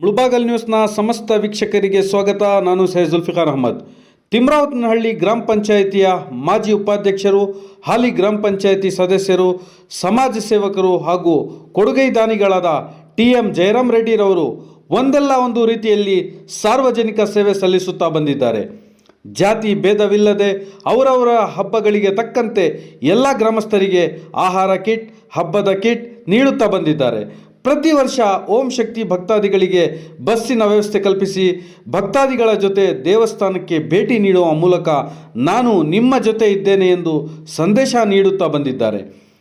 ಮುಳಬಾಗಲ್ ನ್ಯೂಸ್ನ ಸಮಸ್ತ ವೀಕ್ಷಕರಿಗೆ ಸ್ವಾಗತ. ನಾನು ಸೈಯದ್ ಜುಲ್ಫಿಕಾರ್ ಅಹಮದ್. ತಿಮ್ರಾವತ್ನಹಳ್ಳಿ ಗ್ರಾಮ ಪಂಚಾಯಿತಿಯ ಮಾಜಿ ಉಪಾಧ್ಯಕ್ಷರು, ಹಾಲಿ ಗ್ರಾಮ ಪಂಚಾಯಿತಿ ಸದಸ್ಯರು, ಸಮಾಜ ಸೇವಕರು ಹಾಗೂ ಕೊಡುಗೈ ದಾನಿಗಳಾದ ಟಿ ಎಂ ಜಯರಾಮ್ ರೆಡ್ಡಿರವರು ಒಂದಲ್ಲ ಒಂದು ರೀತಿಯಲ್ಲಿ ಸಾರ್ವಜನಿಕ ಸೇವೆ ಸಲ್ಲಿಸುತ್ತಾ ಬಂದಿದ್ದಾರೆ. ಜಾತಿ ಭೇದವಿಲ್ಲದೆ ಅವರವರ ಹಬ್ಬಗಳಿಗೆ ತಕ್ಕಂತೆ ಎಲ್ಲ ಗ್ರಾಮಸ್ಥರಿಗೆ ಆಹಾರ ಕಿಟ್, ಹಬ್ಬದ ಕಿಟ್ ನೀಡುತ್ತಾ ಬಂದಿದ್ದಾರೆ. ಪ್ರತಿ ವರ್ಷ ಓಂ ಶಕ್ತಿ ಭಕ್ತಾದಿಗಳಿಗೆ ಬಸ್ಸಿನ ವ್ಯವಸ್ಥೆ ಕಲ್ಪಿಸಿ ಭಕ್ತಾದಿಗಳ ಜೊತೆ ದೇವಸ್ಥಾನಕ್ಕೆ ಭೇಟಿ ನೀಡುವ ಮೂಲಕ ನಾನು ನಿಮ್ಮ ಜೊತೆ ಇದ್ದೇನೆ ಎಂದು ಸಂದೇಶ ನೀಡುತ್ತಾ ಬಂದಿದ್ದಾರೆ.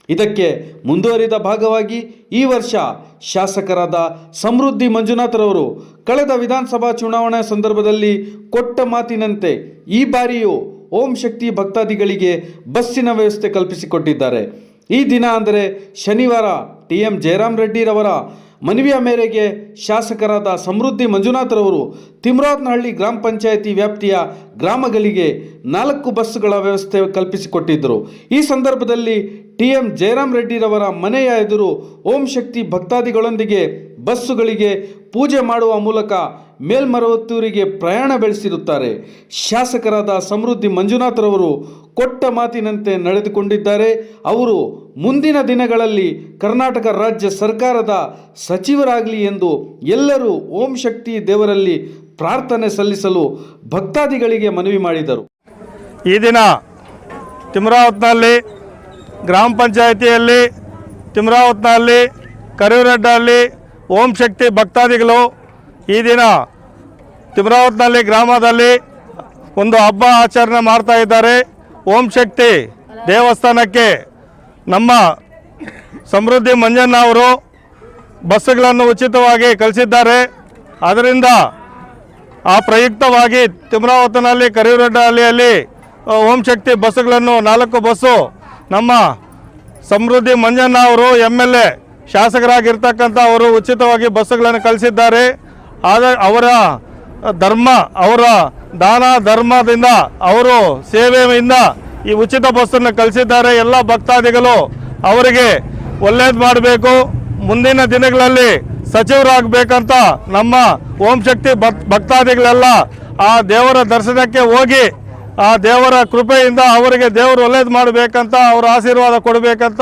ಇದಕ್ಕೆ ಮುಂದುವರಿದ ಭಾಗವಾಗಿ ಈ ವರ್ಷ ಶಾಸಕರಾದ ಸಮೃದ್ಧಿ ಮಂಜುನಾಥರವರು ಕಳೆದ ವಿಧಾನಸಭಾ ಚುನಾವಣಾ ಸಂದರ್ಭದಲ್ಲಿ ಕೊಟ್ಟ ಮಾತಿನಂತೆ ಈ ಬಾರಿಯೂ ಓಂ ಶಕ್ತಿ ಭಕ್ತಾದಿಗಳಿಗೆ ಬಸ್ಸಿನ ವ್ಯವಸ್ಥೆ ಕಲ್ಪಿಸಿಕೊಟ್ಟಿದ್ದಾರೆ. ಈ ದಿನ ಅಂದರೆ ಶನಿವಾರ ಟಿ ಎಂ ಜಯರಾಮ್ ರೆಡ್ಡಿರವರ ಮನವಿಯ ಮೇರೆಗೆ ಶಾಸಕರಾದ ಸಮೃದ್ಧಿ ಮಂಜುನಾಥರವರು ತಿಮ್ರಾತ್ನಹಳ್ಳಿ ಗ್ರಾಮ ಪಂಚಾಯಿತಿ ವ್ಯಾಪ್ತಿಯ ಗ್ರಾಮಗಳಿಗೆ ನಾಲ್ಕು ಬಸ್ಸುಗಳ ವ್ಯವಸ್ಥೆ ಕಲ್ಪಿಸಿಕೊಟ್ಟಿದ್ದರು. ಈ ಸಂದರ್ಭದಲ್ಲಿ ಟಿ ಎಂ ಜಯರಾಮ್ ರೆಡ್ಡಿರವರ ಮನೆಯ ಎದುರು ಓಂ ಶಕ್ತಿ ಭಕ್ತಾದಿಗಳೊಂದಿಗೆ ಬಸ್ಸುಗಳಿಗೆ ಪೂಜೆ ಮಾಡುವ ಮೂಲಕ ಮೇಲ್ಮರವತ್ತೂರಿಗೆ ಪ್ರಯಾಣ ಬೆಳೆಸಿರುತ್ತಾರೆ. ಶಾಸಕರಾದ ಸಮೃದ್ಧಿ ಮಂಜುನಾಥರವರು ಕೊಟ್ಟ ಮಾತಿನಂತೆ ನಡೆದುಕೊಂಡಿದ್ದಾರೆ. ಅವರು ಮುಂದಿನ ದಿನಗಳಲ್ಲಿ ಕರ್ನಾಟಕ ರಾಜ್ಯ ಸರ್ಕಾರದ ಸಚಿವರಾಗಲಿ ಎಂದು ಎಲ್ಲರೂ ಓಂ ಶಕ್ತಿ ದೇವರಲ್ಲಿ ಪ್ರಾರ್ಥನೆ ಸಲ್ಲಿಸಲು ಭಕ್ತಾದಿಗಳಿಗೆ ಮನವಿ ಮಾಡಿದರು. ಈ ದಿನ ತಿಮರಾವತ್ನಲ್ಲಿ ಗ್ರಾಮ ಪಂಚಾಯಿತಿಯಲ್ಲಿ, ತಿಮರಾವತ್ನಲ್ಲಿ ಕರಿವರೆಡ್ಡಲ್ಲಿ ಓಂ ಶಕ್ತಿ ಭಕ್ತಾದಿಗಳು ಈ ದಿನ ತಿಮ್ರಾವತ್ನಲ್ಲಿ ಗ್ರಾಮದಲ್ಲಿ ಒಂದು ಹಬ್ಬ ಆಚರಣೆ ಮಾಡ್ತಾ ಇದ್ದಾರೆ. ಓಂ ಶಕ್ತಿ ದೇವಸ್ಥಾನಕ್ಕೆ ನಮ್ಮ ಸಮೃದ್ಧಿ ಮಂಜಣ್ಣ ಅವರು ಬಸ್ಸುಗಳನ್ನು ಉಚಿತವಾಗಿ ಕಳಿಸಿದ್ದಾರೆ. ಅದರಿಂದ ಆ ಪ್ರಯುಕ್ತವಾಗಿ ತಿಮ್ರಾವತನಲ್ಲಿ ಕರಿವರಡ್ಡ ಹಳ್ಳಿಯಲ್ಲಿ ಅ, ಓಂ ಶಕ್ತಿ ಬಸ್ಸುಗಳನ್ನು ನಾಲ್ಕು ಬಸ್ಸು ನಮ್ಮ ಸಮೃದ್ಧಿ ಮಂಜಣ್ಣ ಅವರು ಎಂ ಎಲ್ ಎ ಶಾಸಕರಾಗಿರ್ತಕ್ಕಂಥ ಅವರು ಉಚಿತವಾಗಿ ಬಸ್ಸುಗಳನ್ನು ಕಳಿಸಿದ್ದಾರೆ. ಆದ ಅವರ ಧರ್ಮ, ಅವರ ದಾನ ಧರ್ಮದಿಂದ ಅವರು ಸೇವೆಯಿಂದ ಈ ಉಚಿತ ಬಸ್ಸನ್ನು ಕಲಿಸಿದ್ದಾರೆ ಎಲ್ಲ ಭಕ್ತಾದಿಗಳು ಅವರಿಗೆ ಒಳ್ಳೇದು ಮಾಡಬೇಕು. ಮುಂದಿನ ದಿನಗಳಲ್ಲಿ ಸಚಿವರಾಗಬೇಕಂತ ನಮ್ಮ ಓಂ ಶಕ್ತಿ ಭಕ್, ಭಕ್ತಾದಿಗಳೆಲ್ಲ ಆ ದೇವರ ದರ್ಶನಕ್ಕೆ ಹೋಗಿ ಆ ದೇವರ ಕೃಪೆಯಿಂದ ಅವರಿಗೆ ದೇವರು ಒಳ್ಳೇದು ಮಾಡಬೇಕಂತ, ಅವರ ಆಶೀರ್ವಾದ ಕೊಡಬೇಕಂತ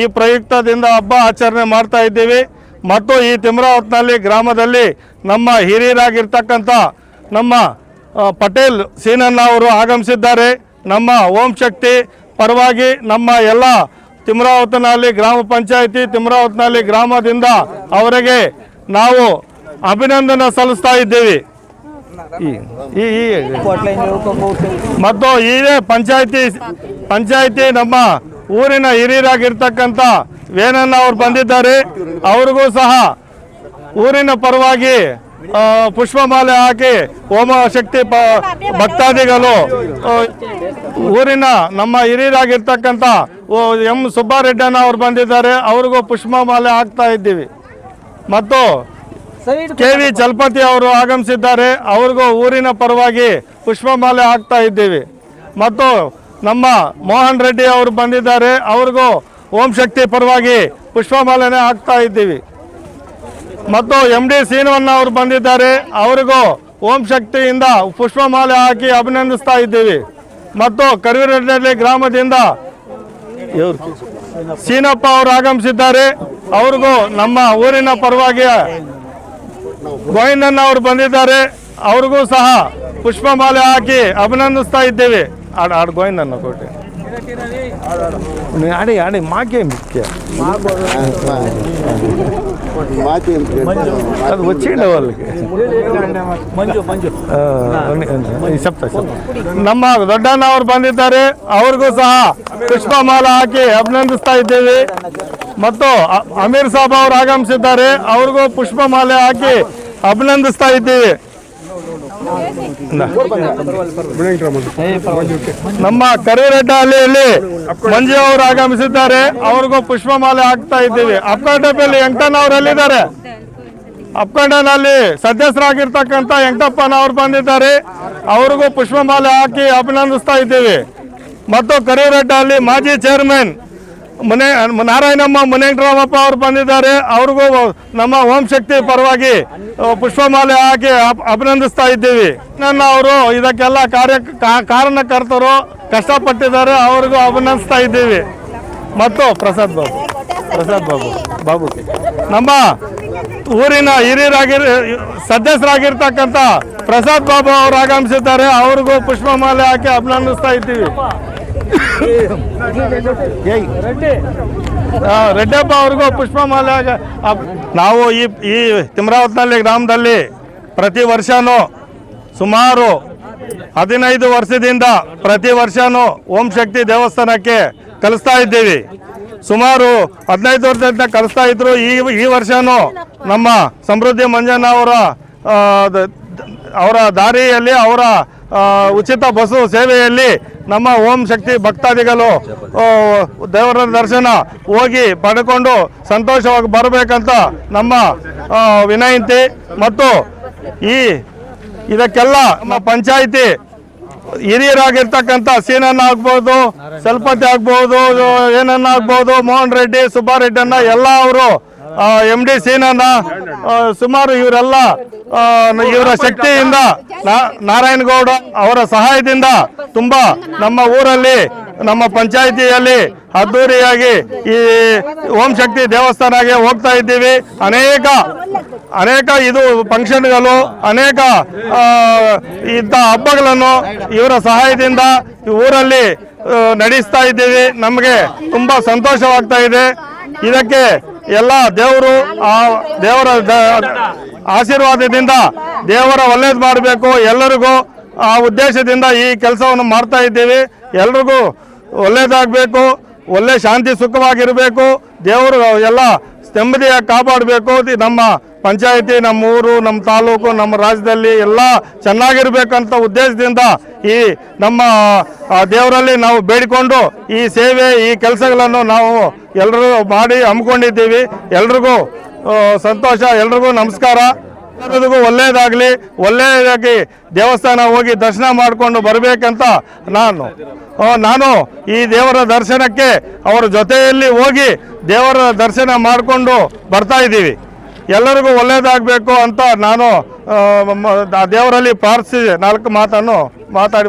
ಈ ಪ್ರಯುಕ್ತದಿಂದ ಹಬ್ಬ ಆಚರಣೆ ಮಾಡ್ತಾ ಇದ್ದೀವಿ. ಮತ್ತು ಈ ತಿಮ್ರಾವತ್ನಲ್ಲಿ ಗ್ರಾಮದಲ್ಲಿ ನಮ್ಮ ಹಿರಿಯರಾಗಿರ್ತಕ್ಕಂಥ ನಮ್ಮ ಪಟೇಲ್ ಸೀನಣ್ಣ ಅವರು ಆಗಮಿಸಿದ್ದಾರೆ. ನಮ್ಮ ಓಂ ಶಕ್ತಿ ಪರವಾಗಿ ನಮ್ಮ ಎಲ್ಲ ತಿಮ್ರಾವತ್ನಲ್ಲಿ ಗ್ರಾಮ ಪಂಚಾಯಿತಿ ತಿಮ್ರಾವತ್ನಲ್ಲಿ ಗ್ರಾಮದಿಂದ ಅವರಿಗೆ ನಾವು ಅಭಿನಂದನೆ ಸಲ್ಲಿಸ್ತಾ ಇದ್ದೀವಿ. ಈ, ಈ- ಈ, ಮತ್ತು ಇದೇ ಪಂಚಾಯತಿ ಪಂಚಾಯತಿ ನಮ್ಮ ಊರಿನ ಹಿರಿಯರಾಗಿರ್ತಕ್ಕಂಥ ವೇನಣ್ಣ ಅವರು ಬಂದಿದ್ದಾರೆ. ಅವ್ರಿಗೂ ಸಹ ಊರಿನ ಪರವಾಗಿ ಪುಷ್ಪಮಾಲೆ ಹಾಕಿ ಹೋಮ ಶಕ್ತಿ ಭಕ್ತಾದಿಗಳು ಊರಿನ ನಮ್ಮ ಹಿರಿಯರಾಗಿರ್ತಕ್ಕಂಥ ಎಂ ಸುಬ್ಬಾರೆಡ್ಡಣ್ಣ ಅವರು ಬಂದಿದ್ದಾರೆ. ಅವ್ರಿಗೂ ಪುಷ್ಪಮಾಲೆ ಹಾಕ್ತಾ ಇದ್ದೀವಿ. ಮತ್ತು ಕೆ ವಿ ಚಲಪತಿ ಅವರು ಆಗಮಿಸಿದ್ದಾರೆ. ಅವ್ರಿಗೂ ಊರಿನ ಪರವಾಗಿ ಪುಷ್ಪಮಾಲೆ ಹಾಕ್ತಾ ಇದ್ದೀವಿ. ಮತ್ತು ನಮ್ಮ ಮೋಹನ್ ರೆಡ್ಡಿ ಅವರು ಬಂದಿದ್ದಾರೆ. ಅವ್ರಿಗೂ ಓಂ ಶಕ್ತಿ ಪರವಾಗಿ ಪುಷ್ಪಮಾಲೆನೆ ಹಾಕ್ತಾ ಇದ್ದೀವಿ. ಮತ್ತು ಎಂ ಡಿ ಸೀನವನ್ನ ಅವರು ಬಂದಿದ್ದಾರೆ. ಅವರಿಗೂ ಓಂ ಶಕ್ತಿಯಿಂದ ಪುಷ್ಪಮಾಲೆ ಹಾಕಿ ಅಭಿನಂದಿಸ್ತಾ ಇದ್ದೀವಿ. ಮತ್ತು ಕರಿವಿರಡ್ನಹಳ್ಳಿ ಗ್ರಾಮದಿಂದ ಸೀನಪ್ಪ ಅವರು ಆಗಮಿಸಿದ್ದಾರೆ. ಅವ್ರಿಗೂ ನಮ್ಮ ಊರಿನ ಪರವಾಗಿ ಗೋವಿಂದಣ್ಣ ಅವರು ಬಂದಿದ್ದಾರೆ. ಅವ್ರಿಗೂ ಸಹ ಪುಷ್ಪಮಾಲೆ ಹಾಕಿ ಅಭಿನಂದಿಸ್ತಾ ಇದ್ದೇವೆ. ಗೋವಿಂದಣ್ಣ ಕೊಟ್ಟೆ ಆಡಿ ಆಡಿ ಮಾಕೆ ಮುಖ್ಯ ಮಾತಿ ಅಂತ ಕೇಳ್ತಾರೆ. ಅದು వచ్చిండే వాళ్ళకి ಆ, ಒಂದು- ಒಂದು- ಈ ಸಪ್ತ ಸಪ್ತ. ನಮ್ಮ ದೊಡ್ಡಣ್ಣ ಅವರು ಬಂದಿದ್ದಾರೆ ಅವ್ರಿಗೂ ಸಹ ಪುಷ್ಪಮಾಲ ಹಾಕಿ ಅಭಿನಂದಿಸ್ತಾ ಇದ್ದೇವೆ ಮತ್ತು ಅ- ಅಮೀರ್ ಸಾಬ್ ಅವರು ಆಗಮಿಸಿದ್ದಾರೆ ಅವ್ರಿಗೂ ಪುಷ್ಪಮಾಲೆ ಹಾಕಿ ಅಭಿನಂದಿಸ್ತಾ ಇದ್ದೀವಿ ಇಂದ. ನಮ್ಮ ಕರಿರೆಡ್ಡ ಮಂಜು ಅವರು ಆಗಮಿಸಿದ್ದಾರೆ. ಅವ್ರಿಗೂ ಪುಷ್ಪಮಾಲೆ ಹಾಕ್ತಾ ಇದ್ದೀವಿ. ಅವರು ಎಲ್ಲಿದ್ದಾರೆ? ಅಪ್ಕಂಡನಲ್ಲಿ ಸದಸ್ಯರಾಗಿರ್ತಕ್ಕಂಥ ವೆಂಕಟಪ್ಪನ ಅವ್ರು ಬಂದಿದ್ದಾರೆ. ಅವ್ರಿಗೂ ಪುಷ್ಪಮಾಲೆ ಹಾಕಿ ಅಭಿನಂದಿಸ್ತಾ ಇದ್ದೀವಿ. ಮತ್ತು ಕರಿರೆಡ್ಡಲ್ಲಿ ಮಾಜಿ ಚೇರ್ಮನ್ ಮನೆ, ನಾರಾಯಣಮ್ಮ ಮನೆಂಕರಾಮಪ್ಪ ಅವರು ಬಂದಿದ್ದಾರೆ, ಅವ್ರಿಗೂ ನಮ್ಮ ಓಂ ಶಕ್ತಿ ಪರವಾಗಿ ಪುಷ್ಪಮಾಲೆ ಹಾಕಿ ಅಭಿನಂದಿಸ್ತಾ ಇದ್ದೀವಿ. ನನ್ನ ಅವರು ಇದಕ್ಕೆಲ್ಲ ಕಾರ್ಯ ಕಾರಣಕರ್ತರು ಕಷ್ಟಪಟ್ಟಿದ್ದಾರೆ, ಅವ್ರಿಗೂ ಅಭಿನಂದಿಸ್ತಾ ಇದ್ದೀವಿ. ಮತ್ತು ಪ್ರಸಾದ್ ಬಾಬು ಪ್ರಸಾದ್ ಬಾಬು ಬಾಬು ನಮ್ಮ ಊರಿನ ಹಿರಿಯರಾಗಿ ಸದಸ್ಯರಾಗಿರ್ತಕ್ಕಂಥ ಪ್ರಸಾದ್ ಬಾಬು ಅವರು ಆಗಮಿಸಿದ್ದಾರೆ, ಅವ್ರಿಗೂ ಪುಷ್ಪಮಾಲೆ ಹಾಕಿ ಅಭಿನಂದಿಸ್ತಾ ಇದ್ದೀವಿ. ರೆಡ್ಡಪ್ಪ ಅವ್ರಿಗೂ ಪುಷ್ಪಮಾಲೆ ನಾವು ಈ ಈ ತಿಮ್ರಾವತ್ನಲ್ಲಿ ಗ್ರಾಮದಲ್ಲಿ ಪ್ರತಿ ವರ್ಷನೂ ಸುಮಾರು ಹದಿನೈದು ವರ್ಷದಿಂದ ಪ್ರತಿ ವರ್ಷನೂ ಓಂ ಶಕ್ತಿ ದೇವಸ್ಥಾನಕ್ಕೆ ಕಲಿಸ್ತಾ ಇದ್ದೀವಿ. ಸುಮಾರು ಹದಿನೈದು ವರ್ಷದಿಂದ ಕಲಿಸ್ತಾ ಇದ್ರು. ಈ ಈ ವರ್ಷನೂ ನಮ್ಮ ಸಮೃದ್ಧಿ ಮಂಜಣ್ಣ ಅವರ ಅವರ ದಾರಿಯಲ್ಲಿ ಅವರ ಉಚಿತ ಬಸ್ಸು ಸೇವೆಯಲ್ಲಿ ನಮ್ಮ ಓಂ ಶಕ್ತಿ ಭಕ್ತಾದಿಗಳು ದೇವರ ದರ್ಶನ ಹೋಗಿ ಪಡ್ಕೊಂಡು ಸಂತೋಷವಾಗಿ ಬರಬೇಕಂತ ನಮ್ಮ ವಿನಂತಿ. ಮತ್ತು ಈ ಇದಕ್ಕೆಲ್ಲ ನಮ್ಮ ಪಂಚಾಯಿತಿ ಹಿರಿಯರಾಗಿರ್ತಕ್ಕಂಥ ಸೀನನ್ನ ಆಗ್ಬೋದು, ಸಲ್ಪತಿ ಆಗ್ಬೋದು ಏನನ್ನ ಆಗ್ಬೋದು, ಮೋಹನ್ ರೆಡ್ಡಿ ಸುಬ್ಬಾರೆಡ್ಡನ್ನ ಎಲ್ಲ ಅವರು ಎಂ ಡಿ ಸೀನಣ್ಣ ಸುಮಾರು ಇವರೆಲ್ಲ ಇವರ ಶಕ್ತಿಯಿಂದ ನಾರಾಯಣಗೌಡ ಅವರ ಸಹಾಯದಿಂದ ತುಂಬಾ ನಮ್ಮ ಊರಲ್ಲಿ, ನಮ್ಮ ಪಂಚಾಯಿತಿಯಲ್ಲಿ ಅದ್ದೂರಿಯಾಗಿ ಈ ಓಂ ಶಕ್ತಿ ದೇವಸ್ಥಾನಕ್ಕೆ ಹೋಗ್ತಾ ಇದ್ದೀವಿ. ಅನೇಕ ಅನೇಕ ಇದು ಫಂಕ್ಷನ್ಗಳು, ಅನೇಕ ಇಂಥ ಹಬ್ಬಗಳನ್ನು ಇವರ ಸಹಾಯದಿಂದ ಊರಲ್ಲಿ ನಡೆಸ್ತಾ ಇದ್ದೀವಿ. ನಮಗೆ ತುಂಬ ಸಂತೋಷವಾಗ್ತಾ ಇದೆ. ಇದಕ್ಕೆ ಎಲ್ಲ ದೇವರು ಆ ದೇವರ ಆಶೀರ್ವಾದದಿಂದ ದೇವರ ಒಳ್ಳೇದು ಮಾಡಬೇಕು. ಎಲ್ಲರಿಗೂ ಆ ಉದ್ದೇಶದಿಂದ ಈ ಕೆಲಸವನ್ನು ಮಾಡ್ತಾ ಇದ್ದೀವಿ. ಎಲ್ರಿಗೂ ಒಳ್ಳೇದಾಗಬೇಕು. ಒಳ್ಳೆ ಶಾಂತಿ ಸುಖವಾಗಿರಬೇಕು. ದೇವರು ಎಲ್ಲ ನೆಮ್ಮದಿಯಾಗಿ ಕಾಪಾಡಬೇಕು. ನಮ್ಮ ಪಂಚಾಯಿತಿ, ನಮ್ಮ ಊರು, ನಮ್ಮ ತಾಲೂಕು, ನಮ್ಮ ರಾಜ್ಯದಲ್ಲಿ ಎಲ್ಲ ಚೆನ್ನಾಗಿರ್ಬೇಕಂತ ಉದ್ದೇಶದಿಂದ ಈ ನಮ್ಮ ದೇವರಲ್ಲಿ ನಾವು ಬೇಡಿಕೊಂಡು ಈ ಸೇವೆ, ಈ ಕೆಲಸಗಳನ್ನು ನಾವು ಎಲ್ಲರೂ ಮಾಡಿ ಹಮ್ಮಿಕೊಂಡಿದ್ದೀವಿ. ಎಲ್ರಿಗೂ ಸಂತೋಷ, ಎಲ್ರಿಗೂ ನಮಸ್ಕಾರ. ಎಲ್ಲರಿಗೂ ಒಳ್ಳೆಯದಾಗಲಿ ಒಳ್ಳೆಯದಾಗಿ ದೇವಸ್ಥಾನ ಹೋಗಿ ದರ್ಶನ ಮಾಡಿಕೊಂಡು ಬರಬೇಕಂತ ನಾನು. ನಾನು ಈ ದೇವರ ದರ್ಶನಕ್ಕೆ ಅವರ ಜೊತೆಯಲ್ಲಿ ಹೋಗಿ ದೇವರ ದರ್ಶನ ಮಾಡಿಕೊಂಡು ಬರ್ತಾ ಇದ್ದೀವಿ. ಎಲ್ಲರಿಗೂ ಒಳ್ಳೆಯದಾಗಬೇಕು ಅಂತ ನಾನು ದೇವರಲ್ಲಿ ಪ್ರಾರ್ಥಿಸಿ ನಾಲ್ಕು ಮಾತನ್ನು ಮಾತಾಡಿ